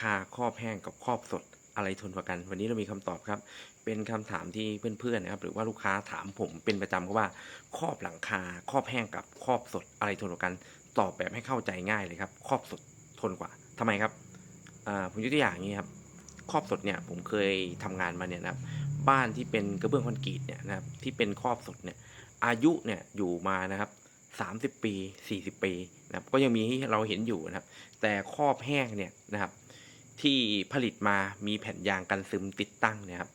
คาครอบแห้งกับครอบสดอะไรทนกว่ากัน วันนี้เรามีคำตอบครับ เป็นคำถามที่เพื่อนๆนะครับ หรือว่าลูกค้าถามผมเป็นประจำก็ว่าครอบหลังคาครอบแห้งกับครอบสดอะไรทนกว่ากัน ตอบแบบให้เข้าใจง่ายเลยครับครอบสดทนกว่าทำไมครับผมยกตัวอย่างนี้ครับครอบสดเนี่ยผมเคยทำงานมาเนี่ยนะครับบ้านที่เป็นกระเบื้องคอนกรีตเนี่ยนะครับที่เป็นครอบสดเนี่ยอายุเนี่ยอยู่มานะครับ30 ปี 40 ปีนะครับก็ยังมีให้เราเห็นอยู่นะครับ แต่ครอบแห้งเนี่ยนะครับ ที่ผลิตมามีแผ่นยางกันซึมติดตั้งเนี่ยครับ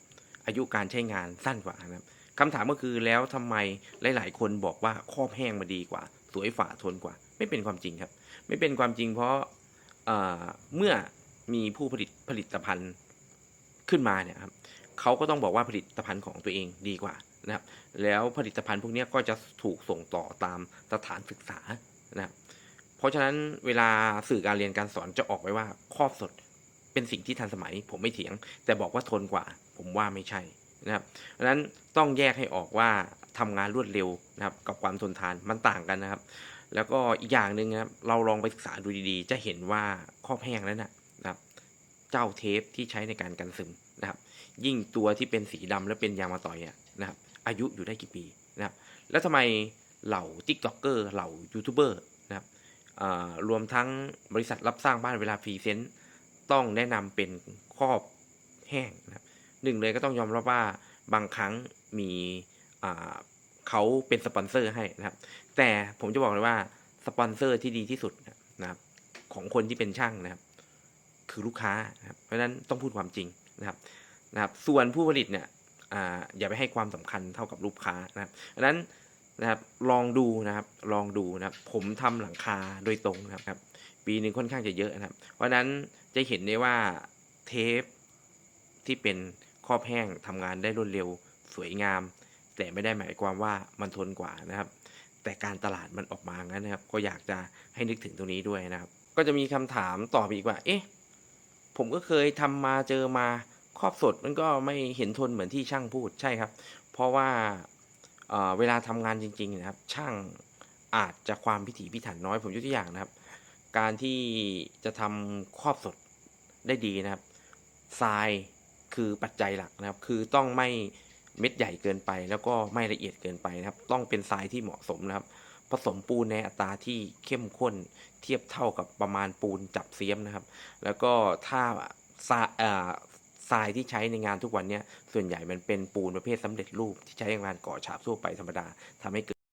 อายุการใช้งานสั้นกว่านะครับคำถามก็คือแล้วทำไมหลาย ๆ คนบอกว่าครอบแห้งมาดีกว่า สวยฝ่าทนกว่า ไม่เป็นความจริงครับ ไม่เป็นความจริงเพราะเอ่อเมื่อมีผู้ผลิตผลิตภัณฑ์ขึ้นมาเนี่ยครับเขาก็ต้องบอกว่าผลิตภัณฑ์ของตัวเองดีกว่านะครับ แล้วผลิตภัณฑ์พวกนี้ก็จะถูกส่งต่อตามสถานศึกษานะครับเพราะฉะนั้นเวลาสื่อการเรียนการสอนจะออกไว้ว่าครอบสด เป็นสิ่งที่ทันสมัย ผมไม่เถียง แต่บอกว่าทนกว่า ผมว่าไม่ใช่นะครับเพราะฉะนั้นต้องแยกให้ออกว่าทำงานรวดเร็วนะครับกับความทนทานมันต่างกันนะครับ แล้วก็อีกอย่างหนึ่งนะครับเราลองไปศึกษาดูดีๆ จะเห็นว่าครอบแห้งแล้นนะครับ เจ้าเทปที่ใช้ในการกันซึมนะครับ ยิ่งตัวที่เป็นสีดำและเป็นยางมาต่อยนะครับ อายุอยู่ได้กี่ปีนะครับ แล้วทำไมเหล่าติ๊กต็อกเกอร์เหล่ายูทูบเบอร์นะครับรวมทั้งบริษัทรับสร้างบ้านเวลาพรีเซนต์ ต้องแนะนำเป็นครอบแห้งนะครับหนึ่งเลยก็ต้องยอมรับว่าบางครั้งมีเขาเป็นสปอนเซอร์ให้นะครับ แต่ผมจะบอกเลยว่าสปอนเซอร์ที่ดีที่สุดนะครับ ของคนที่เป็นช่างนะครับ คือลูกค้านะครับเพราะฉะนั้นต้องพูดความจริงนะครับนะครับ ส่วนผู้ผลิตเนี่ยออย่าไปให้ความสำคัญเท่ากับลูกค้านะครับเพราะฉะนั้นนะครับลองดูนะครับลองดูนะครับ ผมทำหลังคาโดยตรงนะครับ ปีหนึ่งค่อนข้างจะเยอะนะครับ เพราะฉะนั้น จะเห็นได้ว่าเทปที่เป็นครอบแห้งทำงานได้รวดเร็วสวยงาม แต่ไม่ได้หมายความว่ามันทนกว่านะครับ แต่การตลาดมันออกมางั้นนะครับ ก็อยากจะให้นึกถึงตรงนี้ด้วยนะครับ ก็จะมีคำถามต่อไปอีกว่า เอ๊ะผมก็เคยทำมาเจอมาครอบสดมันก็ไม่เห็นทนเหมือนที่ช่างพูดใช่ครับ เพราะว่าเเวลาทำงานจริง ๆ นะครับ ช่างอาจจะความพิถีพิถันน้อยผมยกตัวอย่างนะครับ การที่จะทำครอบสด ได้ดีนะครับทรายคือปัจจัยหลักนะครับ คือต้องไม่เม็ดใหญ่เกินไป แล้วก็ไม่ละเอียดเกินไปนะครับ ต้องเป็นทรายที่เหมาะสมนะครับ ผสมปูนในอัตราที่เข้มข้นเทียบเท่ากับประมาณปูนจับเสียมนะครับ แล้วก็ถ้าทรายทรายที่ใช้ในงานทุกวันเนี้ยส่วนใหญ่มันเป็นปูนประเภทสำเร็จรูปที่ใช้ในงานก่อฉาบทั่วไปธรรมดาทำให้เกิด